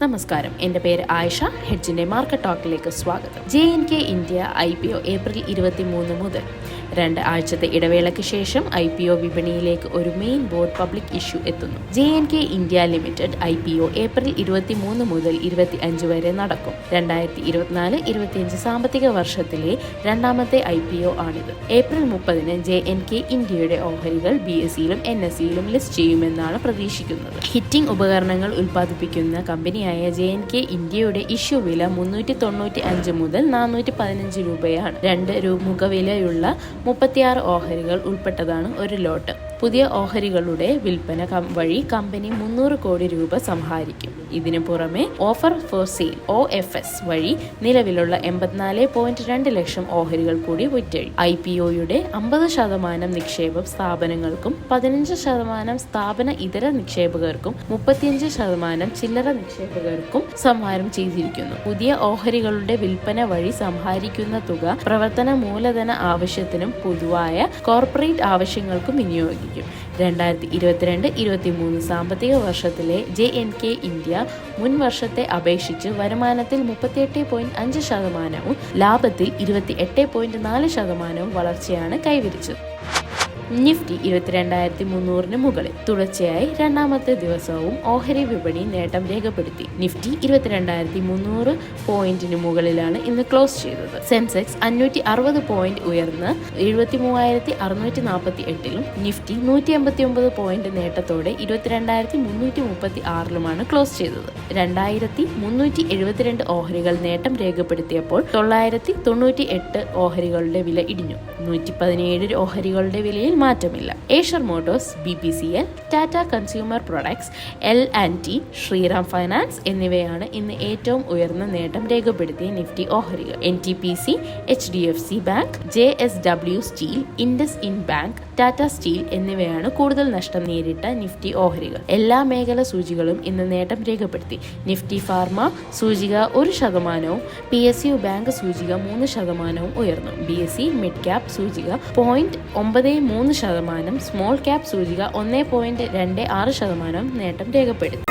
നമസ്കാരം. എന്റെ പേര് ആയിഷ. ഹെഡ്ജിന്റെ മാർക്കറ്റ് ടോക്കിലേക്ക് സ്വാഗതം. J N K India I P O April ഇരുപത്തി മൂന്ന് മുതൽ. രണ്ട് ആഴ്ചത്തെ ഇടവേളയ്ക്ക് ശേഷം ഐ പി ഒ വിപണിയിലേക്ക് ഒരു മെയിൻ ബോർഡ് പബ്ലിക് ഇഷ്യൂ എത്തുന്നു. J N K India limited I P O April ഇരുപത്തി മൂന്ന് മുതൽ ഇരുപത്തി അഞ്ച് വരെ നടക്കും. രണ്ടായിരത്തി ഇരുപത്തിനാല് ഇരുപത്തിയഞ്ച് സാമ്പത്തിക വർഷത്തിലെ രണ്ടാമത്തെ ഐ പി ഒ ആണിത്. ഏപ്രിൽ മുപ്പതിന് ജെ എൻ കെ ഇന്ത്യയുടെ ഓഹരികൾ ബി എസ് സിയിലും എൻ എസ് സിയിലും ലിസ്റ്റ് ചെയ്യുമെന്നാണ് പ്രതീക്ഷിക്കുന്നത്. ഹിറ്റിംഗ് ഉപകരണങ്ങൾ ഉൽപ്പാദിപ്പിക്കുന്ന കമ്പനിയായ ജെ എൻ കെ ഇന്ത്യയുടെ ഇഷ്യൂ വില മുന്നൂറ്റി തൊണ്ണൂറ്റി അഞ്ച് മുതൽ നാനൂറ്റി പതിനഞ്ച് രൂപയാണ്. രണ്ട് മുഖവിലയുള്ള മുപ്പത്തിയാറ് ഓഹരികൾ ഉൾപ്പെട്ടതാണ് ഒരു ലോട്ട്. പുതിയ ഓഹരികളുടെ വിൽപ്പന വഴി കമ്പനി മുന്നൂറ് കോടി രൂപ സമാഹരിക്കും ഇതിനു പുറമെ offer for sale O F S വഴി നിലവിലുള്ള എൺപത്തിനാല് പോയിന്റ് രണ്ട് ലക്ഷം ഓഹരികൾ കൂടി വിറ്റഴി ഐ പി ഒയുടെ അമ്പത് ശതമാനം നിക്ഷേപം സ്ഥാപനങ്ങൾക്കും പതിനഞ്ച് ശതമാനം സ്ഥാപന ഇതര നിക്ഷേപകർക്കും മുപ്പത്തിയഞ്ച് ശതമാനം ചില്ലറ നിക്ഷേപകർക്കും സംഭാരം ചെയ്തിരിക്കുന്നു. പുതിയ ഓഹരികളുടെ വിൽപ്പന വഴി സംഭാരിക്കുന്ന തുക പ്രവർത്തന മൂലധന ആവശ്യത്തിനും പൊതുവായ കോർപ്പറേറ്റ് ആവശ്യങ്ങൾക്കും വിനിയോഗിക്കും. രണ്ടായിരത്തി ഇരുപത്തിരണ്ട് ഇരുപത്തി മൂന്ന് സാമ്പത്തിക വർഷത്തിലെ ജെ എൻ കെ ഇന്ത്യ മുൻ വർഷത്തെ അപേക്ഷിച്ച് വരുമാനത്തിൽ മുപ്പത്തിയെട്ട് പോയിന്റ് അഞ്ച് ശതമാനവും ലാഭത്തിൽ ഇരുപത്തി എട്ട് പോയിന്റ് നാല് ശതമാനവും വളർച്ചയാണ് കൈവരിച്ചത്. നിഫ്റ്റി ഇരുപത്തിരണ്ടായിരത്തി മുന്നൂറിന് മുകളിൽ. തുടർച്ചയായി രണ്ടാമത്തെ ദിവസവും ഓഹരി വിപണി നേട്ടം രേഖപ്പെടുത്തി. നിഫ്റ്റി ഇരുപത്തിരണ്ടായിരത്തി മുന്നൂറ് പോയിന്റിന് മുകളിലാണ് ഇന്ന് ക്ലോസ് ചെയ്തത്. സെൻസെക്സ് അഞ്ഞൂറ്റി അറുപത് പോയിന്റ് ഉയർന്ന് എഴുപത്തി മൂവായിരത്തി അറുന്നൂറ്റി നാൽപ്പത്തി എട്ടിലും നിഫ്റ്റി നൂറ്റി എൺപത്തി ഒമ്പത് പോയിന്റ് നേട്ടത്തോടെ ഇരുപത്തിരണ്ടായിരത്തി മുന്നൂറ്റി മുപ്പത്തി ആറിലുമാണ് ക്ലോസ് ചെയ്തത്. രണ്ടായിരത്തി മുന്നൂറ്റി എഴുപത്തിരണ്ട് ഓഹരികൾ നേട്ടം രേഖപ്പെടുത്തിയപ്പോൾ തൊള്ളായിരത്തി തൊണ്ണൂറ്റി എട്ട് ഓഹരികളുടെ വില ഇടിഞ്ഞു. നൂറ്റി പതിനേഴ് ഓഹരികളുടെ വിലയിൽ മാറ്റമില്ല. Eicher motors B P C L Tata consumer products L and T Shriram finance എന്നിവയാണ് ഇന്ന് ഏറ്റവും ഉയർന്ന നേട്ടം രേഖപ്പെടുത്തിയ നിഫ്റ്റി ഓഹരികൾ. N T P C H D F C bank J S W steel IndusInd bank Tata steel എന്നിവയാണ് കൂടുതൽ നഷ്ടം നേരിട്ട നിഫ്റ്റി ഓഹരികൾ. എല്ലാ മേഖല സൂചികളും ഇന്ന് നേട്ടം രേഖപ്പെടുത്തി. നിഫ്റ്റി ഫാർമ സൂചിക ഒരു ശതമാനവും പി എസ് യു ബാങ്ക് സൂചിക മൂന്ന് ശതമാനവും ഉയർന്നു. B S C mid cap സൂചിക പോയിന്റ് ഒമ്പത് മൂന്ന് ശതമാനം സ്മോൾ ക്യാപ് സൂചിക ഒന്ന് പോയിന്റ് രണ്ട് ആറ് ശതമാനം നേട്ടം രേഖപ്പെടുത്തി.